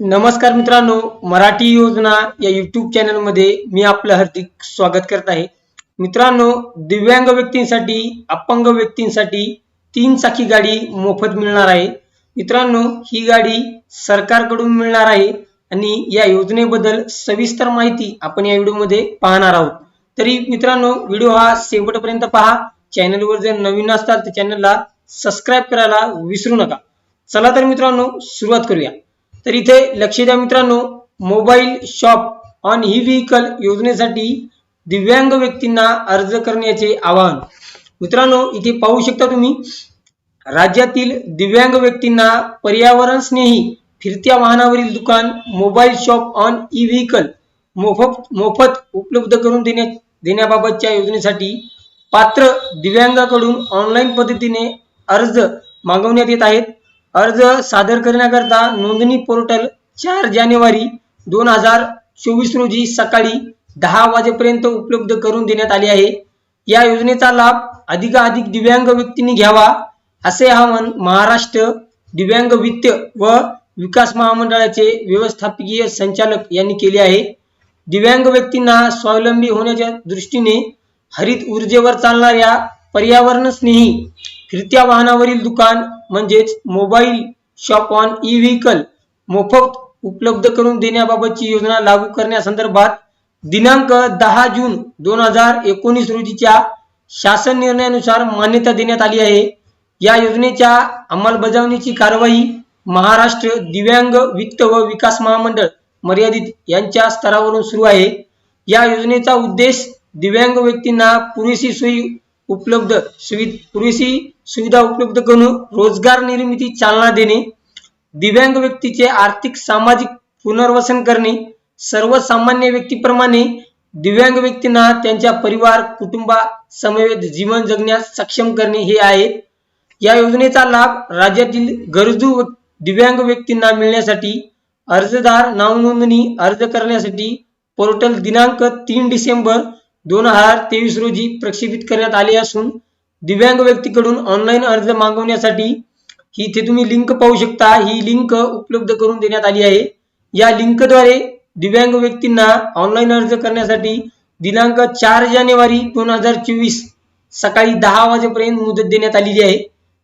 नमस्कार मित्रांनो मराठी योजना या युट्यूब चॅनलमध्ये मी आपलं हार्दिक स्वागत करत आहे. मित्रांनो दिव्यांग व्यक्तींसाठी अपंग व्यक्तींसाठी तीन चाकी गाडी मोफत मिळणार आहे. मित्रांनो ही गाडी सरकारकडून मिळणार आहे आणि या योजनेबद्दल सविस्तर माहिती आपण या व्हिडिओमध्ये पाहणार आहोत. तरी मित्रांनो व्हिडिओ हा शेवटपर्यंत पहा. चॅनलवर जर नवीन असतात तर चॅनलला सबस्क्राईब करायला विसरू नका. चला तर मित्रांनो सुरुवात करूया. तर इथे लक्ष द्या मित्रांनो मोबाईल शॉप ऑन ही व्हेकल योजनेसाठी दिव्यांग व्यक्तींना अर्ज करण्याचे आवाहन. मित्रांनो इथे पाहू शकता तुम्ही राज्यातील दिव्यांग व्यक्तींना पर्यावरण स्नेही फिरत्या वाहनावरील दुकान mobile shop on e vehicle मोफत मोफत उपलब्ध करून देण्या देण्याबाबतच्या योजनेसाठी पात्र दिव्यांगाकडून ऑनलाईन पद्धतीने अर्ज मागवण्यात येत आहेत. अर्ज सादर करण्याकरता नोंदणी पोर्टल चार जानेवारी दोन हजार चोवीस रोजी सकाळी दहा वाजेपर्यंत उपलब्ध करून देण्यात आले आहे. या योजनेचा लाभ अधिकाधिक दिव्यांग व्यक्तींनी घ्यावा असे आवाहन महाराष्ट्र दिव्यांग वित्त व विकास महामंडळाचे व्यवस्थापकीय संचालक यांनी केले आहे. दिव्यांग व्यक्तींना स्वावलंबी होण्याच्या दृष्टीने हरित ऊर्जेवर चालणाऱ्या पर्यावरण स्नेही फिरत्या वाहनावरील दुकान म्हणजेच mobile shop on e vehicle मोफत उपलब्ध करून देण्याबाबतची योजना लागू करण्यासंदर्भात दिनांक दहा जून दोन हजार एकोणीस रोजीच्या शासन निर्णयानुसार मान्यता देण्यात आली आहे. या योजनेच्या अंमलबजावणीची कारवाई महाराष्ट्र दिव्यांग वित्त व विकास महामंडळ मर्यादित यांच्या स्तरावरून सुरू आहे. या योजनेचा उद्देश दिव्यांग व्यक्तींना पुरेशी सोयी उपलब्ध सुवि पुरेशी सुविधा उपलब्ध करून रोजगार निर्मिती चालना देणे दिव्यांग व्यक्तीचे आर्थिक सामाजिक पुनर्वसन करणे सर्वसामान्य व्यक्तीप्रमाणे दिव्यांग व्यक्तींना त्यांच्या परिवार कुटुंबा समवेत जीवन जगण्यास सक्षम करणे हे आहे. या योजनेचा लाभ राज्यातील गरजू व दिव्यांग व्यक्तींना मिळण्यासाठी अर्जदार नावनोंदणी अर्ज करण्यासाठी पोर्टल दिनांक तीन डिसेंबर दोन हजार तेवीस रोजी प्रक्षेपित करण्यात आले असून दिव्यांग व्यक्तीकडून ऑनलाईन अर्ज मागवण्यासाठी ही इथे तुम्ही लिंक पाहू शकता. ही लिंक उपलब्ध करून देण्यात आली आहे. या लिंकद्वारे दिव्यांग व्यक्तींना ऑनलाईन अर्ज करण्यासाठी दिनांक चार जानेवारी दोन हजार चोवीस सकाळी दहा वाजेपर्यंत मुदत देण्यात आलेली आहे.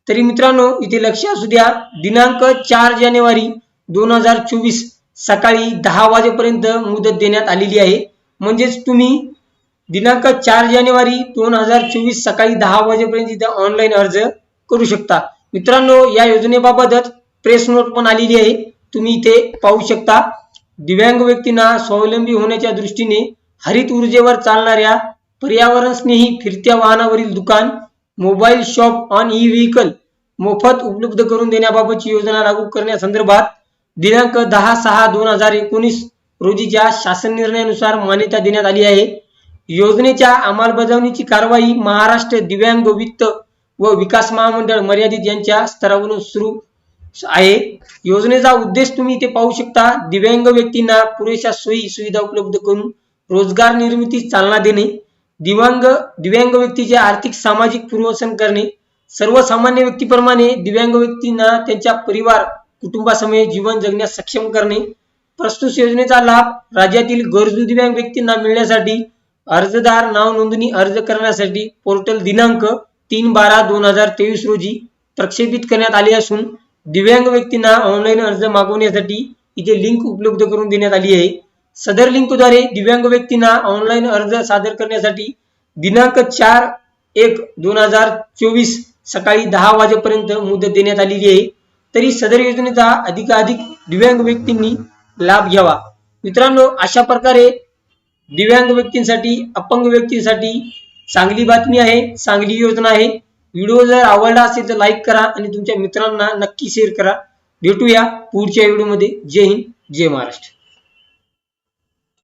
तरी मित्रांनो इथे लक्ष असू द्या. दिनांक चार जानेवारी दोन हजार चोवीस सकाळी दहा वाजेपर्यंत मुदत देण्यात आलेली आहे. म्हणजेच तुम्ही दिनांक चार जानेवारी दोन हजार चोवीस सकाळी दहा वाजेपर्यंत इथे ऑनलाईन अर्ज करू शकता. मित्रांनो या योजनेबाबतच प्रेस नोट पण आलेली आहे. तुम्ही इथे पाहू शकता. दिव्यांग व्यक्तींना स्वावलंबी होण्याच्या दृष्टीने हरित ऊर्जेवर चालणाऱ्या पर्यावरण स्नेही फिरत्या वाहनावरील दुकान mobile shop on e vehicle मोफत उपलब्ध करून देण्याबाबतची योजना लागू करण्यासंदर्भात दिनांक दहा सहा दोन हजार एकोणीस रोजीच्या शासन निर्णयानुसार मान्यता देण्यात आली आहे. योजनेच्या अंमलबजावणीची कारवाई महाराष्ट्र दिव्यांग वित्त व विकास महामंडळ मर्यादित यांच्या स्तरावरून सुरू आहे. योजनेचा उद्देश तुम्ही इथे पाहू शकता दिव्यांग व्यक्तींना पुरेशा सोयी सुविधा उपलब्ध करून रोजगार निर्मितीस चालना देणे दिव्यांग दिव्यांग व्यक्तीचे आर्थिक सामाजिक पुनर्वसन करणे सर्वसामान्य व्यक्तीप्रमाणे दिव्यांग व्यक्तींना त्यांच्या परिवार कुटुंबासमये जीवन जगण्यास सक्षम करणे प्रस्तुत योजनेचा लाभ राज्यातील गरजू दिव्यांग व्यक्तींना मिळण्यासाठी अर्जदार नाव नोंदणी अर्ज करण्यासाठी पोर्टल दिनांक तीन बारा दोन हजार तेवीस रोजी प्रक्षेपित करण्यात आले असून दिव्यांग व्यक्तींना ऑनलाईन अर्ज मागवण्यासाठी इथे लिंक उपलब्ध करून देण्यात आली आहे. सदर लिंकद्वारे दिव्यांग व्यक्तींना ऑनलाईन अर्ज सादर करण्यासाठी दिनांक चार एक दोन हजार चोवीस सकाळी दहा वाजेपर्यंत मुदत देण्यात आलेली आहे. तरी सदर योजनेचा अधिकाधिक दिव्यांग व्यक्तींनी लाभ घ्यावा. मित्रांनो अशा प्रकारे दिव्यांग व्यक्तींसाठी अपंग व्यक्तींसाठी चांगली बातमी आहे चांगली योजना आहे. व्हिडिओ जर आवडला असेल तर लाईक करा आणि तुमच्या मित्रांना नक्की शेअर करा. भेटूया पुढच्या व्हिडिओमध्ये. जय हिंद जय महाराष्ट्र.